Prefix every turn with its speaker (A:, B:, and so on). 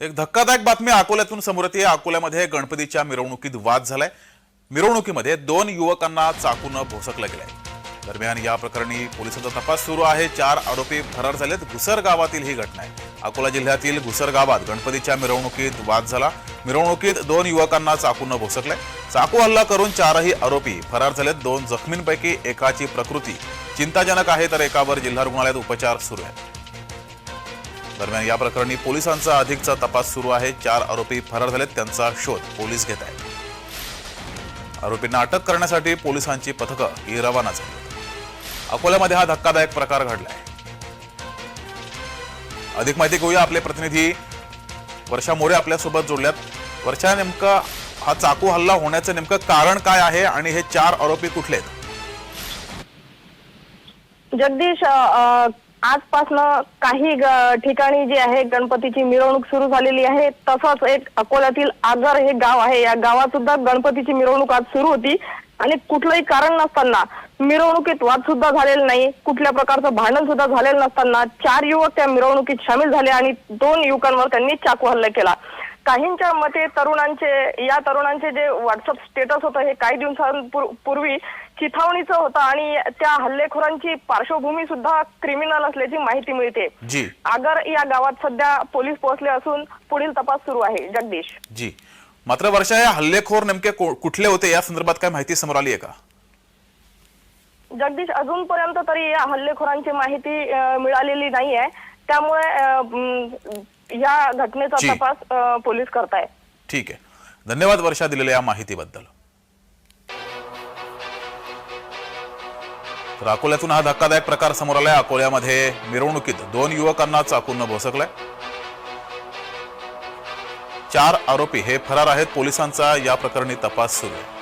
A: एक धक्कादायक बातमी अकोल्यातून समोर येते. अकोल्यामध्ये गणपतीच्या मिरवणुकीत वाद झालाय. मिरवणुकीमध्ये दोन युवकांना चाकून भोसकलं गेलंय. दरम्यान या प्रकरणी पोलिसांचा तपास सुरू आहे. चार आरोपी फरार झालेत. घुसर गावातील ही घटना आहे. अकोला जिल्ह्यातील घुसर गावात गणपतीच्या मिरवणुकीत वाद झाला. मिरवणुकीत दोन युवकांना चाकून भोसकलंय. चाकू हल्ला करून चारही आरोपी फरार झालेत. दोन जखमींपैकी एकाची प्रकृती चिंताजनक आहे. तर एकावर जिल्हा रुग्णालयात उपचार सुरू आहेत. दरम्यान या प्रकरणी पोलिसांचा अधिकचा तपास सुरू आहे. चार आरोपी फरार झालेत त्यांचा शोध पोलीस घेत आहेत. आरोपींना अटक करण्यासाठी पोलिसांची पथकं ही रवाना झाली. अकोल्यामध्ये हा धक्कादायक प्रकार घडलाय. अधिक माहिती घेऊया आपले प्रतिनिधी. वर्षा मोरे आपल्यासोबत जोडल्यात. वर्षा नेमका हा चाकू हल्ला होण्याचं नेमकं कारण काय आहे आणि हे चार आरोपी कुठले आहेत?
B: जगदीश आजपासनं काही ग- ठिकाणी जी आहे गणपतीची मिरवणूक सुरू झालेली आहे. तसंच एक अकोल्यातील आगर हे गाव आहे. या गावात सुद्धा गणपतीची मिरवणूक आज सुरू होती. आणि कुठलंही कारण नसताना मिरवणुकीत वाद सुद्धा झालेला नाही. कुठल्या प्रकारचं भांडण सुद्धा झालेलं नसताना चार युवक त्या मिरवणुकीत सामील झाले आणि दोन युवकांवर त्यांनी चाकू हल्ला केला. काहींच्या मते तरुणांचे या तरुणांचे जे व्हॉट्सअप स्टेटस होतं हे काही दिवसांपूर्वी चिथावणीचं होतं आणि त्या हल्लेखोरांची पार्श्वभूमी सुद्धा क्रिमिनल असल्याची माहिती मिळते.
A: जी.
B: आगर या गावात सध्या पोलीस पोहोचले असून पुढील तपास सुरू आहे. जगदीश.
A: जी. मात्र वर्षा हे हल्लेखोर नेमके कुठले होते? या संदर्भात काय माहिती समोर आली आहे का?
B: जगदीश अजूनपर्यंत तरी या हल्लेखोरांची माहिती मिळालेली नाहीये. त्यामुळे या घटनेचा
A: जी.
B: तपास पोलीस करतायत
A: ठीक आहे. धन्यवाद वर्षा दिलेल्या या माहितीबद्दल. तर अकोल्यातून हा धक्कादायक प्रकार समोर आलाय. अकोल्यामध्ये मिरवणुकीत दोन युवकांना चाकून भोसकलाय. चार आरोपी हे फरार आहेत. पोलिसांचा या प्रकरणी तपास सुरू आहे.